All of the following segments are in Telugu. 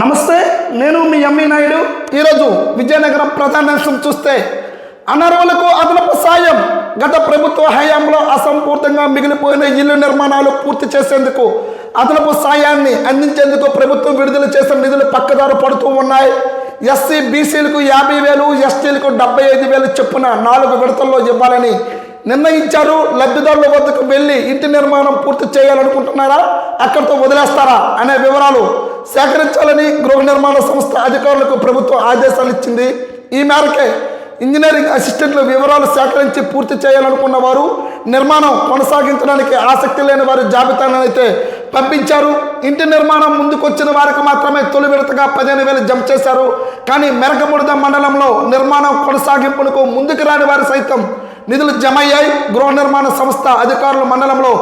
నమస్తే నేను మీ ఎంఈ నాయుడు. ఈరోజు విజయనగరం ప్రధానాంశం చూస్తే అనర్హులకు అదనపు సాయం. గత ప్రభుత్వ హయాంలో అసంపూర్తంగా మిగిలిపోయిన ఇల్లు నిర్మాణాలు పూర్తి చేసేందుకు అదనపు సాయాన్ని అందించేందుకు ప్రభుత్వం విడుదల చేసిన నిధులు పక్కదారు పడుతూ ఉన్నాయి. ఎస్సీ బీసీలకు యాభై వేలు ఎస్టీలకు డెబ్బై ఐదు వేలు చొప్పున నాలుగు విడతల్లో ఇవ్వాలని నిర్ణయించారు. లబ్ధిదారుల వద్దకు వెళ్ళి ఇంటి నిర్మాణం పూర్తి చేయాలనుకుంటున్నారా? అక్కడితో వదిలేస్తారా? అనే వివరాలు సేకరించాలని గృహ నిర్మాణ సంస్థ అధికారులకు ప్రభుత్వం ఆదేశాలు ఇచ్చింది ఈ మేరకే ఇంజనీరింగ్ అసిస్టెంట్ల వివరాలు సేకరించి పూర్తి చేయాలనుకున్న వారు నిర్మాణం కొనసాగించడానికి ఆసక్తి లేని వారి జాబితాను అయితే పంపించారు. ఇంటి నిర్మాణం ముందుకొచ్చిన వారికి మాత్రమే తొలి విడతగా పదిహేను వేలు జమ చేశారు. కానీ మెరకముడద మండలంలో నిర్మాణం కొనసాగింపునకు ముందుకు రాని వారు సైతం నిధులు జమ అయ్యాయి గృహ నిర్మాణ సంస్థ అధికారుల మండలంలో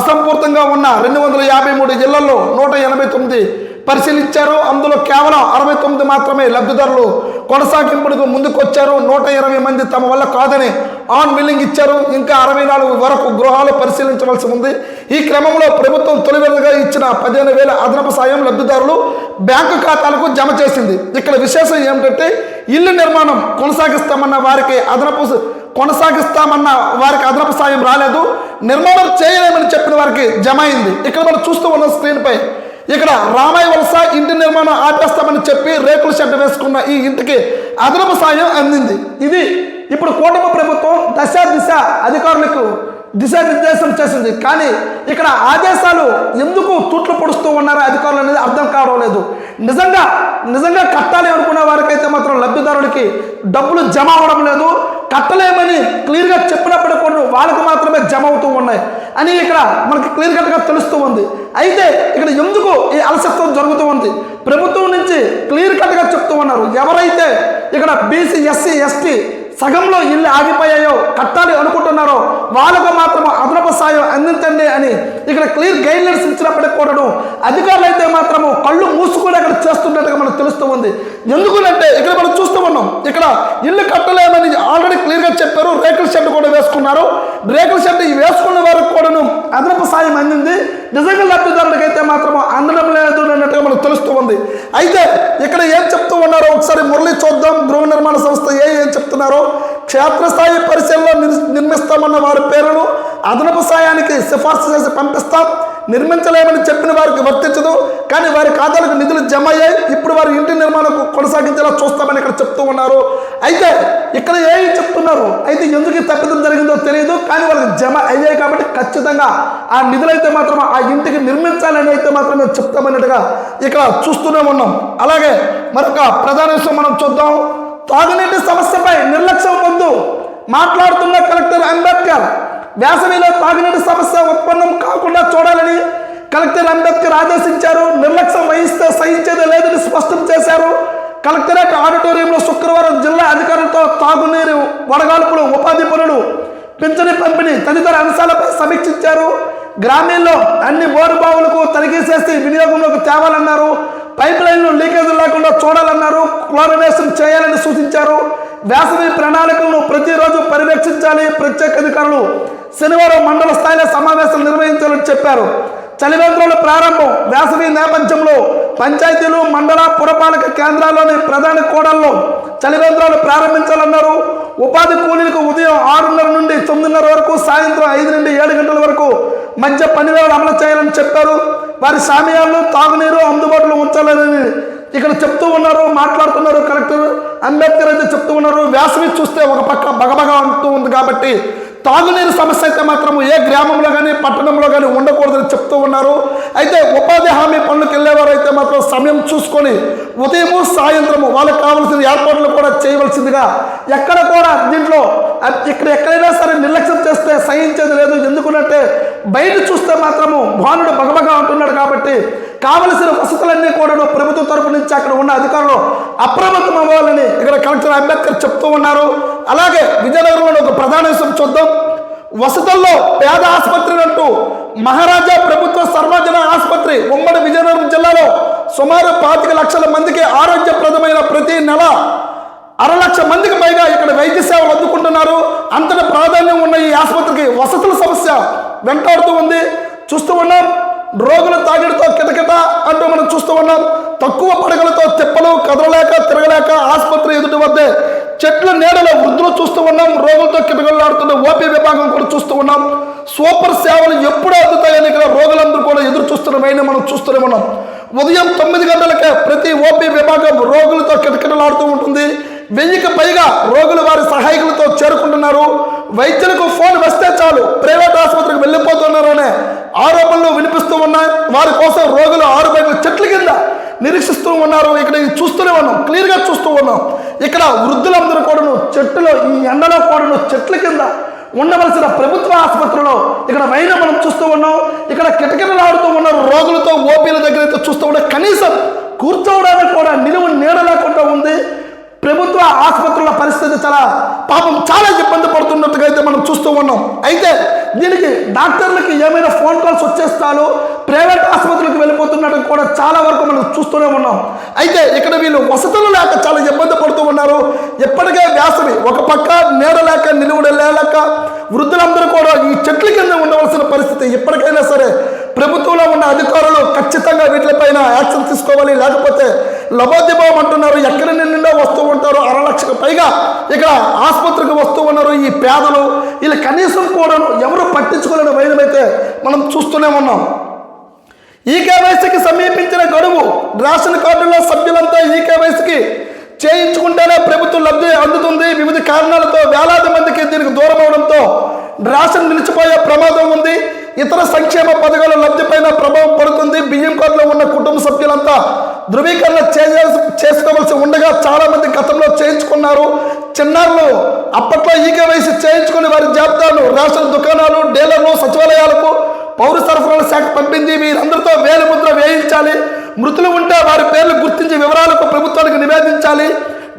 అసంపూర్తంగా ఉన్న రెండు వందల యాభై మూడు జిల్లాల్లో నూట ఎనభై తొమ్మిది పరిశీలించారు అందులో కేవలం అరవై తొమ్మిది మాత్రమే లబ్ధిదారులు కొనసాగింపులకు ముందుకొచ్చారు. నూట ఇరవై మంది తమ వల్ల కాదని ఆన్ బిల్లింగ్ ఇచ్చారు. ఇంకా అరవై నాలుగు వరకు గృహాలు పరిశీలించవలసి ఉంది. ఈ క్రమంలో ప్రభుత్వం తొలి విడతగా ఇచ్చిన పదిహేను వేల అదనపు సాయం లబ్ధిదారులు బ్యాంకు ఖాతాలకు జమ చేసింది. ఇక్కడ విశేషం ఏమిటంటే ఇల్లు నిర్మాణం కొనసాగిస్తామన్న వారికి అదనపు కొనసాగిస్తామన్న వారికి అదనపు సాయం రాలేదు. నిర్మాణం చేయలేమని చెప్పిన వారికి జమ అయింది. ఇక్కడ మనం చూస్తూ ఉన్న స్క్రీన్పై. ఇక్కడ రామాయ వలస ఇంటి నిర్మాణం ఆపేస్తామని చెప్పి రేకుల షెడ్ వేసుకున్న ఈ ఇంటికి అదనపు సాయం అందింది. ఇది ఇప్పుడు కూటమి ప్రభుత్వం దశ దిశ అధికారులకు దిశానిర్దేశం చేసింది. కానీ ఇక్కడ ఆదేశాలు ఎందుకు తూట్లు పొడుస్తూ ఉన్నారో అధికారులు అనేది అర్థం కావడం లేదు. నిజంగా నిజంగా కట్టాలి అనుకునే వారికైతే మాత్రం లబ్ధిదారుడికి డబ్బులు జమ అవడం లేదు. కట్టలేమని క్లియర్గా చెప్పినప్పుడు కూడా వాళ్ళకు మాత్రమే జమ అవుతూ ఉన్నాయి. అని ఇక్కడ మనకి క్లియర్ కట్గా తెలుస్తూ ఉంది. అయితే ఇక్కడ ఎందుకు ఈ అలసత్వం జరుగుతూ ఉంది? ప్రభుత్వం నుంచి క్లియర్ కట్గా చెప్తూ ఉన్నారు. ఎవరైతే ఇక్కడ బీసీ ఎస్సీ ఎస్టీ సగంలో ఇల్లు ఆగిపోయాయో కట్టాలి అనుకుంటున్నారో వాళ్ళకు మాత్రం అదనపు సాయం అందించండి అని ఇక్కడ క్లియర్ గైడ్లైన్స్ ఇచ్చినప్పటికి కూడాను అధికారులు అయితే మాత్రము కళ్ళు మూసుకొని అక్కడ చేస్తున్నట్టుగా మనకు తెలుస్తూ ఉంది. ఎందుకంటే ఇక్కడ మనం చూస్తూ ఉన్నాం. ఇక్కడ ఇల్లు కట్టలేమని ఆల్రెడీ క్లియర్గా చెప్పారు. రేకుల షెడ్ కూడా వేసుకున్నారు. రేకుల షెడ్ వేసుకున్న వారికి కూడాను అదనపు సాయం అందింది. నిజంగా లబ్ధిదారుడికి అయితే మాత్రం అందడం లేదు అన్నట్టుగా మనకు తెలుస్తూ ఉంది. అయితే ఇక్కడ ఏం చెప్తూ ఉన్నారో ఒకసారి మురళి చూద్దాం. గృహ నిర్మాణ సంస్థ ఏ చెప్తున్నారో? క్షేత్రస్థాయి పరిశీలన నిర్మిస్తామన్న వారి పేరును అదనపు సాయానికి సిఫార్సు చేసి పంపిస్తాం. నిర్మించలేమని చెప్పిన వారికి వర్తించదు. కానీ వారి ఖాతాలకు నిధులు జమ అయ్యాయి. ఇప్పుడు వారి ఇంటి నిర్మాణం కొనసాగించేలా చూస్తామని ఇక్కడ చెప్తూ ఉన్నారు. అయితే ఇక్కడ ఏం చెప్తున్నారు? అయితే ఎందుకు తప్పిదం జరిగిందో తెలియదు. కానీ వాళ్ళకి జమ అయ్యాయి కాబట్టి ఖచ్చితంగా ఆ నిధులైతే మాత్రం ఆ ఇంటికి నిర్మించాలని అయితే మాత్రం మేము చెప్తామన్నట్టుగా ఇక్కడ చూస్తూనే ఉన్నాం. అలాగే మరొక ప్రధాన విషయం మనం చూద్దాం. తాగునీటి సమస్యపై నిర్లక్ష్యం వద్దు మాట్లాడుతున్న కలెక్టర్ అంబేద్కర్. వేసవిలో తాగునీటి సమస్య ఉత్పన్నం కాకుండా చూడాలని కలెక్టర్ అంబేద్కర్ ఆదేశించారు. నిర్లక్ష్యం వహిస్తే సహించేది లేదని స్పష్టం చేశారు. కలెక్టరేట్ ఆడిటోరియంలో శుక్రవారం జిల్లా అధికారులతో తాగునీరు వడగాల్పులు ఉపాధి పనులు పింఛని పంపిణీ తదితర అంశాలపై సమీక్షించారు. గ్రామీణలో అన్ని బోరు బావులకు తనిఖీ చేసి వినియోగంలోకి తేవాలన్నారు. పైప్ లైన్లు లీకేజ్ లేకుండా చూడాలన్నారు. క్లోరినేషన్ చేయాలని సూచించారు. వేసవి ప్రణాళికలను ప్రతిరోజు పర్యవేక్షించాలి ప్రత్యేక అధికారులు శనివారం మండల స్థాయిలో సమావేశాలు నిర్వహించాలని చెప్పారు. చలివేంద్రాల ప్రారంభం వేసవి నేపథ్యంలో పంచాయతీలు మండల పురపాలక కేంద్రాల్లోని ప్రధాన కోడల్లో చలివేంద్రాలు ప్రారంభించాలన్నారు. ఉపాధి కూలీలకు ఉదయం ఆరున్నర నుండి తొమ్మిదిన్నర వరకు సాయంత్రం ఐదు నుండి ఏడు గంటల వరకు మధ్య పనివేళలు అమలు చేయాలని చెప్పారు. వారి సామయాలను తాగునీరు అందుబాటులో ఉంచాలని ఇక్కడ చెప్తూ ఉన్నారు మాట్లాడుతున్నారు కలెక్టర్. అంబేద్కర్ అయితే చెప్తూ ఉన్నారు వేసవి చూస్తే ఒక పక్క బగబగ అంటూ ఉంది కాబట్టి తాగునీరు సమస్య అయితే మాత్రం ఏ గ్రామంలో కానీ పట్టణంలో కానీ ఉండకూడదని చెప్తూ ఉన్నారు. అయితే ఉపాధి హామీ పనులకు వెళ్ళేవారు అయితే మాత్రం సమయం చూసుకొని ఉదయము సాయంత్రము వాళ్ళకి కావాల్సిన ఏర్పాట్లు కూడా చేయవలసిందిగా ఎక్కడ కూడా దీంట్లో ఇక్కడ ఎక్కడైనా సరే నిర్లక్ష్యం చేస్తే సహించేది లేదు. ఎందుకున్నట్టే బయట చూస్తే మాత్రము భానుడు బగబగా ఉంటున్నాడు కాబట్టి కావలసిన వసతులన్నీ కూడా ప్రభుత్వం తరపు నుంచి అక్కడ ఉన్న అధికారులు అప్రమత్తం అవ్వాలని ఇక్కడ కలెక్టర్ అంబేద్కర్ చెప్తూ ఉన్నారు. అలాగే విజయనగరంలో ఒక ప్రధాన విషయం చూద్దాం. వసతుల్లో పేద ఆసుపత్రి అంటూ మహారాజా ప్రభుత్వ సర్వజన ఆసుపత్రి ఉమ్మడి విజయనగరం జిల్లాలో సుమారు పాతిక లక్షల మందికి ఆరోగ్యప్రదమైన ప్రతి నెల అర లక్ష మందికి పైగా ఇక్కడ వైద్య సేవలు అందుకుంటున్నారు. అంతటి ప్రాధాన్యం ఉన్న ఈ ఆసుపత్రికి వసతుల సమస్య వెంటాడుతూ ఉంది. చూస్తూ ఉన్నాం. రోగుల తాగిడితో కిటకిట అంటూ మనం చూస్తూ ఉన్నాం. తక్కువ పడగలతో తిప్పలు కదలలేక తిరగలేక ఆసుపత్రి ఎదుటి వద్దే చెట్ల నీడలో వృద్ధులు చూస్తూ ఉన్నాం రోగులతో కిటకలాడుతున్న ఓపీ విభాగం కూడా చూస్తూ ఉన్నాం. సూపర్ సేవలు ఎప్పుడు అందుతాయని ఇక్కడ రోగులందరూ కూడా ఎదురు చూస్తున్నవైనా మనం చూస్తూనే ఉన్నాం. ఉదయం తొమ్మిది గంటలకే ప్రతి ఓపీ విభాగం రోగులతో కిటకిటలాడుతూ ఉంటుంది. వెయ్యికి పైగా రోగులు వారి సహాయకులతో చేరుకుంటున్నారు. వైద్యులకు ఫోన్ వస్తే చాలు ప్రైవేట్ ఆసుపత్రికి వెళ్ళిపోతున్నారు అనే ఆరోపణలు వినిపిస్తూ ఉన్నాయి. వారి కోసం రోగులు ఆరు బయట చెట్ల కింద నిరీక్షిస్తూ ఉన్నారు. ఇక్కడ చూస్తూనే ఉన్నాం. క్లియర్గా చూస్తూ ఉన్నాం. ఇక్కడ వృద్ధులందరూ కూడాను చెట్టులో ఈ ఎండలో కూడాను చెట్ల కింద ఉండవలసిన ప్రభుత్వ ఆసుపత్రిలో ఇక్కడ వైన మనం చూస్తూ ఉన్నాం. ఇక్కడ కిటకిటలాడుతూ ఉన్న రోగులతో ఓపీల దగ్గర అయితే చూస్తూ ఉంటే కనీసం కూర్చోవడానికి కూడా నిలువు నీడ లేకుండా ఉంది. ప్రభుత్వ ఆసుపత్రుల పరిస్థితి చాలా పాపం చాలా ఇబ్బంది పడుతున్నట్టుగా అయితే మనం చూస్తూ ఉన్నాం. అయితే దీనికి డాక్టర్లకి ఏమైనా ఫోన్ కాల్స్ వచ్చేస్తాలో ప్రైవేట్ ఆసుపత్రులకు వెళ్ళిపోతున్నట్టు కూడా చాలా వరకు మనం చూస్తూనే ఉన్నాం. అయితే ఇక్కడ వీళ్ళు వసతులు లేక చాలా ఇబ్బంది పడుతూ ఉన్నారు. ఎప్పటికే వ్యాసవి ఒక పక్క నీడ లేక నిలువుడ లేక వృద్ధులందరూ కూడా ఈ చెట్ల కింద ఉండవలసిన పరిస్థితి ఎప్పటికైనా సరే ప్రభుత్వంలో ఉన్న అధికారులు ఖచ్చితంగా వీటిపైన యాక్షన్ తీసుకోవాలి. లేకపోతే లబోదిభావం అంటున్నారు. ఎక్కడి నిండా వస్తూ ఉంటారు? అర లక్షకు పైగా ఇక్కడ ఆసుపత్రికి వస్తూ ఉన్నారు ఈ పేదలు. వీళ్ళు కనీసం కూడా ఎవరు పట్టించుకోలేని వైద్యమైతే మనం చూస్తూనే ఉన్నాం. ఈ కేవైసీకి సమీపించిన గడువు రేషన్ కార్డులో సభ్యులంతా ఈ కేవైసీకి చేయించుకుంటేనే ప్రభుత్వం లబ్ధి అందుతుంది. వివిధ కారణాలతో వేలాది మందికి దీనికి దూరం అవడంతో రేషన్ నిలిచిపోయే ప్రమాదం ఉంది. ఇతర సంక్షేమ పథకాల లబ్ధిపైన ప్రభావం పడుతుంది. బియ్యం కార్డులో ఉన్న కుటుంబ సభ్యులంతా ధృవీకరణ చేయాల్సి చేసుకోవాల్సి ఉండగా చాలామంది గతంలో చేయించుకున్నారు. చిన్నారులు అప్పట్లో ఈకేవైసీ చేయించుకుని వారి జాబితాను రేషన్ దుకాణాలు డీలర్లు సచివాలయాలకు పౌర సరఫరాల శాఖ పంపింది. వీరందరితో వేలు ముద్ర వేయించాలి. మృతులు ఉంటే వారి పేర్లు గుర్తించి వివరాలకు ప్రభుత్వానికి నివేదించాలి.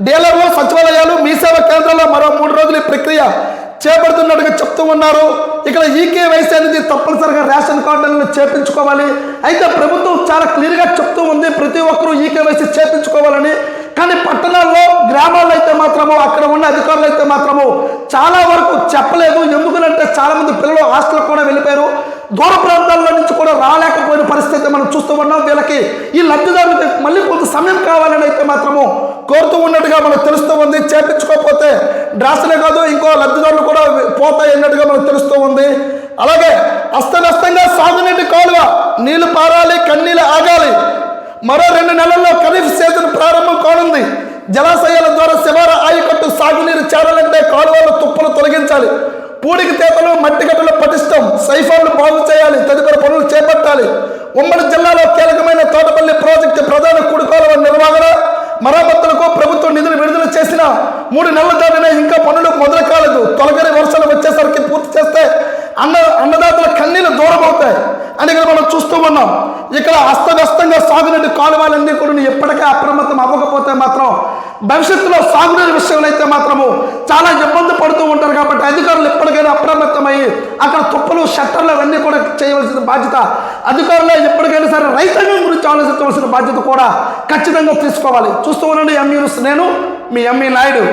డీలర్లు సచివాలయాలు మీ సేవ కేంద్రాల్లో మరో మూడు రోజులు ఈ ప్రక్రియ చేపడుతున్నట్టుగా చెప్తూ ఉన్నారు. ఇక్కడ ఈకే అనేది తప్పనిసరిగా రేషన్ కార్డులను చేపించుకోవాలి అయితే ప్రభుత్వం చాలా క్లియర్గా చెప్తూ ఉంది. ప్రతి ఒక్కరూ ఈకేవైసీ చేపించుకోవాలని కానీ పట్టణాల్లో గ్రామాల్లో అయితే మాత్రము అక్కడ ఉన్న అధికారులు అయితే మాత్రము చాలా వరకు చెప్పలేదు. ఎందుకంటే చాలామంది పిల్లలు హాస్టల్ కూడా వెళ్ళిపోయారు. దూర ప్రాంతాల్లో నుంచి కూడా రాలేకపోయిన పరిస్థితి మనం చూస్తూ ఉన్నాం. వీళ్ళకి ఈ లబ్ధిదారులకి మళ్ళీ కొంత సమయం కావాలని అయితే మాత్రము కోరుతూ ఉన్నట్టుగా మనకు తెలుస్తూ ఉంది. చేపించుకోకపోతే డ్రాసనే కాదు ఇంకో లబ్ధిదారులు కూడా పోతాయి అన్నట్టుగా మనకు తెలుస్తూ ఉంది. అలాగే అస్తవ్యస్తంగా సాగునీటి కాలువ నీళ్ళు పారాలి కన్నీళ్ళు ఆగాలి. మరో రెండు నెలల్లో ఖరీఫ్ సీజన్ ప్రారంభం కానుంది. జలాశయాల ద్వారా శివార ఆయకట్టు సాగునీరు చేరాలంటే కాలువల తుప్పులు తొలగించాలి. పూడికి తేతలు మట్టి గడ్డలు పటిష్టం. సైఫాన్లు బాగు చేయాలి తదితర పనులు చేపట్టాలి. ఉమ్మడి జిల్లాలో కీలకమైన తోటపల్లి ప్రాజెక్టు ప్రధాన కుడికాలువ నిర్వహణ మరమ్మతులకు ప్రభుత్వం నిధులు విడుదల చేసిన మూడు నెలల దాటినా ఇంకా పనులు మొదలు కాలేదు. తొలగరి వర్షాలు వచ్చేసరికి పూర్తి చేస్తే అన్న అన్నదాతల కన్నీళ్ళు దూరం అవుతాయి అని ఇక్కడ మనం చూస్తూ ఉన్నాం. ఇక్కడ అస్తవ్యస్తంగా సాగునీటి కాలువలన్నీ కూడా ఎప్పటికే అప్రమత్తం అవ్వకపోతే మాత్రం భవిష్యత్తులో సాగునీటి విషయంలో అయితే మాత్రము చాలా ఇబ్బంది పడుతూ ఉంటారు కాబట్టి అధికారులు అప్రమత్తమయ్యి అక్కడ తుప్పలు షట్టర్లు అవన్నీ కూడా చేయవలసిన బాధ్యత అధికారులు ఎప్పటికైనా సరే రైతాంగం గురించి ఆలోచించవలసిన బాధ్యత కూడా ఖచ్చితంగా తీసుకోవాలి. చూస్తూ ఉండండి ఎంఈ నేను మీ ఎంఈ నాయుడు.